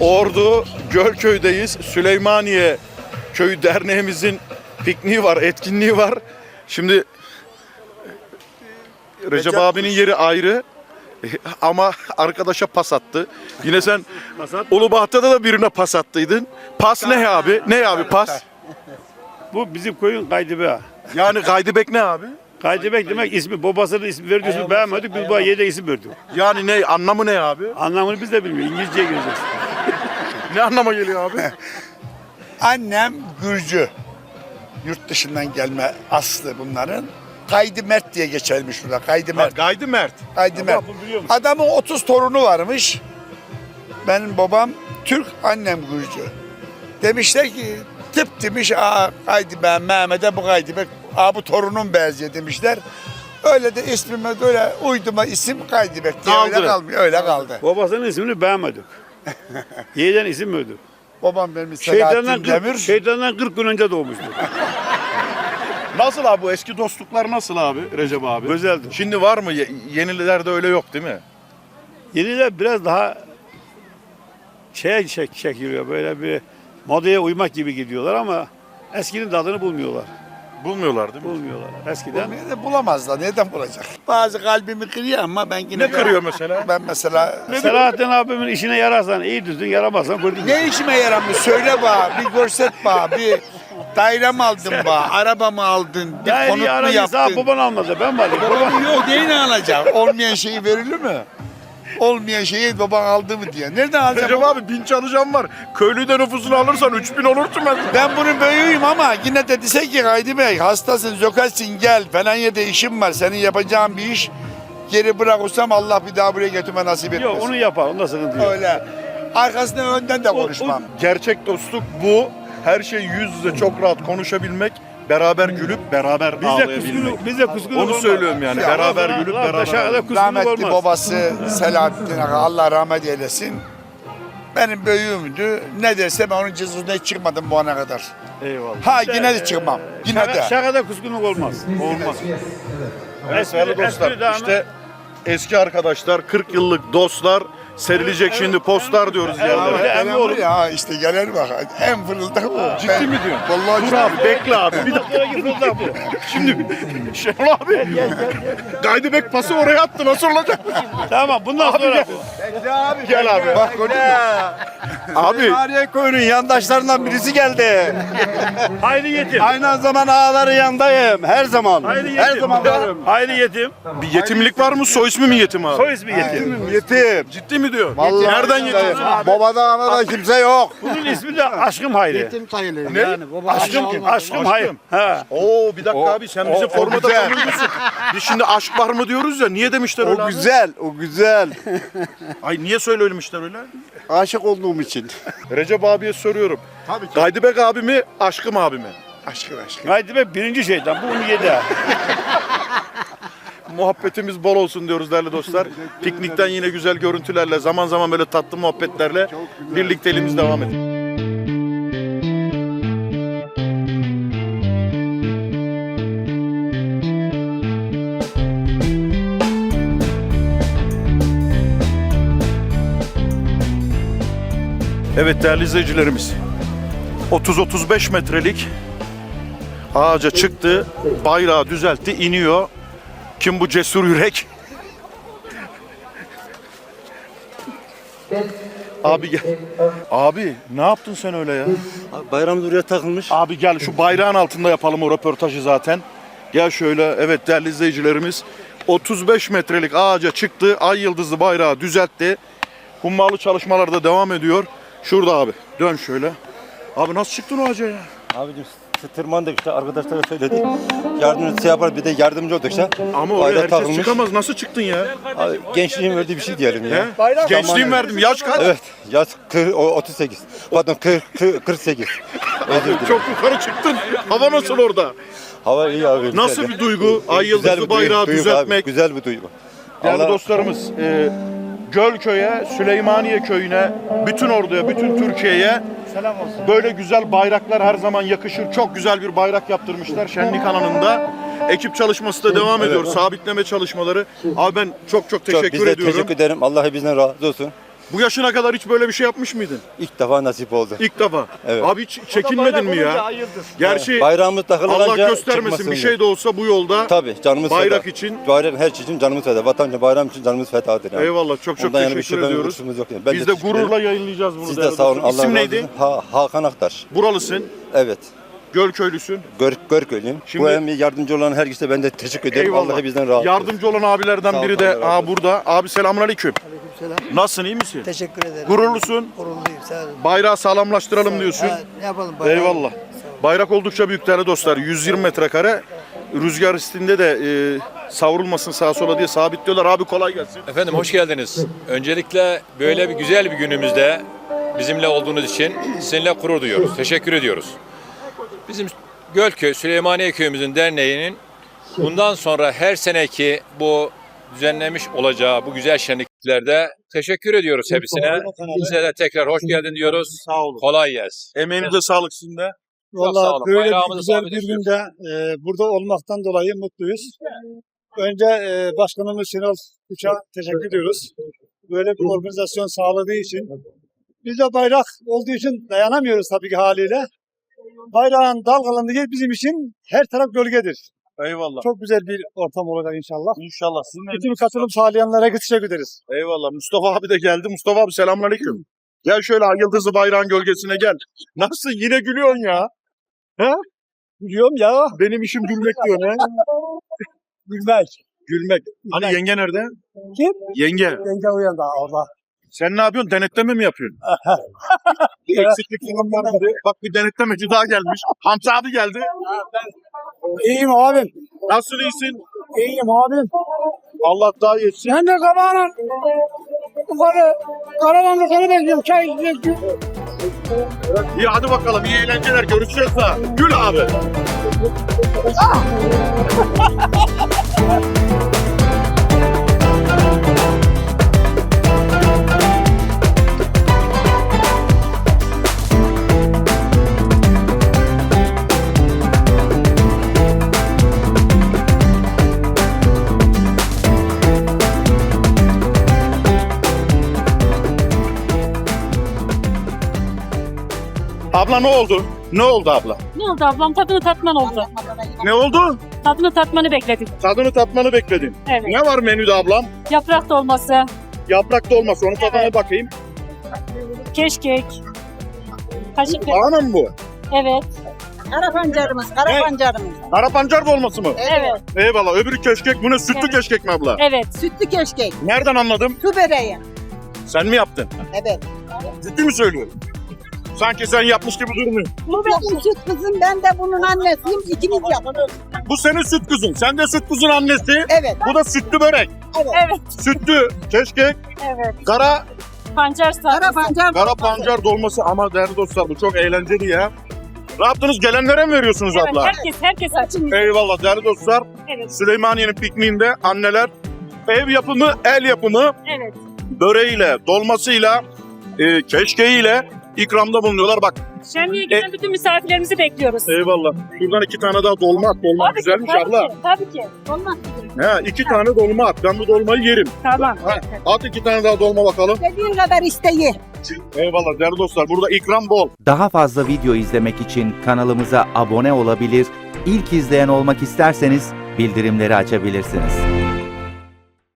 Ordu Gölköy'deyiz. Süleymaniye Köyü Derneğimizin pikniği var, etkinliği var. Şimdi Recep, Recep abinin yeri ayrı. Ama arkadaşa pas attı. Yine sen. Ulubat'ta da birine pas attıydın. Pas ne abi? Ne abi pas? Bu bizim koyun Kaydibek. Yani Gaydibek ne abi? Kaydibek demek ismi, babasının ismi verdiği beğenmedik. Biz bu yedi isim verdik. Yani ne? Anlamı ne abi? Anlamını biz de bilmiyoruz. İngilizceye gireceğiz. Ne anlama geliyor abi? Annem Gürcü. Yurt dışından gelme aslı bunların. Kaydı Mert diye geçermiş burada. Kaydı Mert. Gaydi Mert. Kaydı Mert. bu biliyor musun? Adamın 30 torunu varmış. Benim babam Türk, annem Gürcü. Demişler ki tıp demiş, aa Kaydı ben Mehmet'e bu Kaydı Bek, aa bu torunum benziyor demişler. Öyle de ismime böyle uyduma isim Kaydı Bek diye öyle kalmıyor, öyle kaldı. Babasının ismini beğenmedik. Yeğden isim verdik. Babam benim Şeytandan Selahattin 40, Demir. şeytandan 40 gün önce doğmuştu. Nasıl abi bu eski dostluklar nasıl abi Recep abi? Güzeldi. Şimdi var mı? Ye- Yenililerde öyle yok değil mi? Yeniler biraz daha şeye çek, çekiliyor. Böyle bir modaya uymak gibi gidiyorlar ama eskinin tadını bulmuyorlar. Bulmuyorlar değil mi? Bulmuyorlar. Eskiden Bulmaya da bulamazlar. Nereden bulacak? Bazı kalbimi kırıyor ama ben yine... Ne kırıyor mesela? Ben mesela... Selahattin abimin işine yararsan iyi düzgün yaramazsan kırdın. Ne işime yaramıyor? Söyle bana, bir görset bana, bir daire mi aldın bana, araba mı aldın, bir Ya konut mu aradıysa yaptın? baban almadı ben varım. Babam yok neyin alacak? Olmayan şeyi verilir mi? Olmayan şeyi baban aldı mı diye. Nereden alacak? Recep abi bin çalışan var. Köylüden nüfusunu alırsan 3000 olursun ben. Ben bunun büyüğüyüm ama yine de dese ki Haydi Bey hastasın, zokalsin gel falan yerde işim var. Senin yapacağın bir iş geri bırakırsam Allah bir daha buraya getirme nasip etmesin. Yok onu yapar. Onda sıkıntı yok. Öyle. Arkasından önden de konuşmam. Gerçek dostluk bu. Her şey yüz yüze çok rahat konuşabilmek. Beraber gülüp beraber Biz de ağlayabilmek. kuskunu, biz de kuskunu Onu söylüyorum yani. Ya, beraber Allah- gülüp Allah beraber aşağıda ağlamak. kuskunluk Rahmetli olmaz. babası Selahattin Aga, Allah rahmet eylesin. Benim büyüğümdü. Ne derse ben onun cızızına hiç çıkmadım bu ana kadar. Eyvallah. Ha yine de çıkmam. Yine Şaka, de. şakada kuskunluk olmaz. Olmaz. Evet değerli Espri- dostlar espri devam- işte eski arkadaşlar 40 yıllık dostlar serilecek şimdi postlar diyoruz Evet, yerlere. evet. emmi oğlum. ya işte gelen bak. En fırıldak bu. Ciddi mi diyorsun? Vallahi Dur abi bekle abi bir dakika. Fırıldak bu. Şimdi Şenol abi Gaydibek pası oraya attı nasıl olacak? Tamam bundan sonra Gel abi. Bak gördün mü? Abi Ariye köyünün yandaşlarından birisi geldi. hayri yetim. Aynı zaman ağaları yandayım. Her zaman. Hayri yetim. Her zaman varım. Hayri yetim. bir yetimlik var mı soy ismi mi yetim abi? Soy ismi yetim. Yetim. Ciddi mi diyor? Vallahi Nereden yandayım. yetim? Babada anada kimse yok. Bunun ismi de Aşkım Hayri. Ne? Aşkım, aşkım Hayri. Ha. Oo bir dakika abi sen bizi formada güzel. tanıyorsun. Biz şimdi aşk var mı diyoruz ya niye demişler öyle O abi? güzel, o güzel. Ay niye söylemişler öyle? Aşık olduğum için. Recep abiye soruyorum. Tabii ki. Gaydibek abi mi aşkım abi mi? Aşkın aşkın. Haydi be birinci şeytan. Bu onu yedi. ha. Muhabbetimiz bol olsun diyoruz değerli dostlar. Piknikten yine güzel görüntülerle, zaman zaman böyle tatlı muhabbetlerle birlikteliğimiz devam ediyor. Evet değerli izleyicilerimiz. 30-35 metrelik ağaca çıktı, bayrağı düzeltti, iniyor. Kim bu cesur yürek? Abi gel. Abi ne yaptın sen öyle ya? Bayram buraya takılmış. Abi gel şu bayrağın altında yapalım o röportajı zaten. Gel şöyle evet değerli izleyicilerimiz. 35 metrelik ağaca çıktı. Ay yıldızlı bayrağı düzeltti. Hummalı çalışmalar da devam ediyor. Şurada abi. Dön şöyle. Abi nasıl çıktın o ağaca ya? Abicim işte tırmandık işte arkadaşlara söyledik. Yardımcı şey yapar bir de yardımcı olduk işte. Ama oraya Bayrak herkes takılmış. çıkamaz. Nasıl çıktın ya? Abi, gençliğin verdiği bir şey diyelim ya. He? Gençliğim verdim. Yaş kaç? Evet. Yaş 40, o 38. Pardon 40, 40, 48. Özür dilerim. Çok yukarı çıktın. Hava nasıl orada? Hava iyi abi. güzel Nasıl ya. bir duygu? Ay Güzel yıldızlı bir duygu, bayrağı duygu düzeltmek. Güzel bir duygu. Değerli Allah- dostlarımız, e, Gölköy'e, Süleymaniye Köyü'ne, bütün orduya, bütün Türkiye'ye böyle güzel bayraklar her zaman yakışır. Çok güzel bir bayrak yaptırmışlar şenlik alanında. Ekip çalışması da devam ediyor. Sabitleme çalışmaları. Abi ben çok çok Çok, teşekkür biz de ediyorum. teşekkür ederim. Allah hepinizden razı olsun. Bu yaşına kadar hiç böyle bir şey yapmış mıydın? İlk defa nasip oldu. İlk defa. Evet. Abi hiç çekinmedin mi ya? Gerçi Bayrağımız takılınca Allah göstermesin çıkmasın bir şey de olsa bu yolda Tabii canımız bayrak feda. için. Bayrak her şey için canımız feda. Vatan için, bayram için canımız fedadır yani. Eyvallah çok çok Ondan yani bir teşekkür şüphemiz, ediyoruz. kusurumuz yok yani. Ben Biz de teşekkür ederim. gururla yayınlayacağız bunu. Siz değerli de sağ olun. Allah İsim razı neydi? olsun. Ha, Hakan Aktar. Buralısın. Evet. Gölköylüsün. Gör, Görköylüyüm. Şimdi- Bu hem yardımcı olan herkese ben de teşekkür ederim. Eyvallah. Allah bizden razı olsun. Yardımcı olan abilerden Sağ ol, biri de Allah razı aa burada. Abi selamünaleyküm. Aleykümselam. Nasılsın iyi misin? Teşekkür ederim. Gururlusun. Gururluyum. Sağ olun. Bayrağı sağlamlaştıralım diyorsun. Ha, ne yapalım? bayram? Eyvallah. Bayrak oldukça büyük değerli dostlar. 120 metrekare. Rüzgar üstünde de e, savrulmasın sağa sola diye sabitliyorlar. Abi kolay gelsin. Efendim hoş geldiniz. Öncelikle böyle bir güzel bir günümüzde bizimle olduğunuz için sizinle gurur duyuyoruz. Teşekkür ediyoruz. Bizim Gölköy Süleymaniye Köyümüzün derneğinin bundan sonra her seneki bu düzenlemiş olacağı bu güzel şenliklerde teşekkür ediyoruz hepsine. Size de tekrar hoş geldin diyoruz. Sağ olun. Kolay gelsin. Emeğinize sağlık sizin de. Valla böyle bir güzel bir günde e, burada olmaktan dolayı mutluyuz. Önce e, Başkanımız Şenol Uç'a teşekkür ediyoruz. Böyle bir organizasyon sağladığı için. Biz de bayrak olduğu için dayanamıyoruz tabii ki haliyle. Bayrağın dalgalandığı bizim için her taraf gölgedir. Eyvallah. Çok güzel bir ortam olacak inşallah. İnşallah. Sizin Bütün katılım sağlayanlara teşekkür ederiz. Eyvallah. Mustafa abi de geldi. Mustafa abi selamünaleyküm. Gel şöyle ay yıldızlı bayrağın gölgesine gel. Nasıl yine gülüyorsun ya? Biliyorum ya. Benim işim gülmek diyor ne? Gülmek. Gülmek. Hani yenge nerede? Kim? Yenge. Yenge uyan daha orada. Sen ne yapıyorsun? Denetleme mi yapıyorsun? Eksiklik falan var. Bak bir denetlemeci daha gelmiş. Hamza abi geldi. İyiyim abim. Nasıl iyisin? İyiyim abim. Allah daha iyi etsin. Ben de kabağına yukarı karavanda seni bekliyorum. Çay bekliyorum. İyi hadi bakalım. İyi eğlenceler. Görüşeceğiz daha. Gül abi. Abla ne oldu? Ne oldu abla? Ne oldu ablam? Tadını tatman oldu. Ne oldu? Tadını tatmanı bekledik. Tadını tatmanı bekledim. Evet. Ne var menüde ablam? Yaprak dolması, Yaprak dolması. Onun tadına Evet. bakayım. keşkek, kaşık. Lahana mı bu? Evet, Kara pancarımız, kara Evet. pancarımız. Kara pancar dolması mı? evet, Eyvallah. Öbürü keşkek. Bu ne? Sütlü Evet. keşkek mi abla? evet. Sütlü keşkek, Nereden anladım? su böreği. Sen mi yaptın? Evet. Ciddi mi söylüyorsun? Sanki sen yapmış gibi durmuyor. Bu benim süt kızım, ben de bunun annesiyim. İkimiz yapıyoruz. Bu senin süt kızın. Sen de süt kızın annesi. Evet, Bu da sütlü börek. Evet, Sütlü keşkek. evet. Kara Pancar kara sarması. pancar. kara pancar dolması ama değerli dostlar bu çok eğlenceli ya. Ne yaptınız? Gelenlere mi veriyorsunuz Evet, abla? herkes, herkes açın. Eyvallah değerli dostlar. Evet, Süleymaniye'nin pikniğinde anneler ev yapımı, el yapımı evet. böreğiyle, dolmasıyla, e, keşkeğiyle ikramda bulunuyorlar. Bak Şenliğe gelen bütün misafirlerimizi bekliyoruz. eyvallah. Şuradan iki tane daha dolma at. Dolma Tabii ki, güzelmiş tabii abla. ki, tabii ki. Olmaz. He, iki tane dolma at. Ben bu dolmayı yerim. Tamam. Ha, at iki tane daha dolma bakalım. İstediğin kadar isteyi. Eyvallah değerli dostlar. Burada ikram bol. Daha fazla video izlemek için kanalımıza abone olabilir, ilk izleyen olmak isterseniz bildirimleri açabilirsiniz.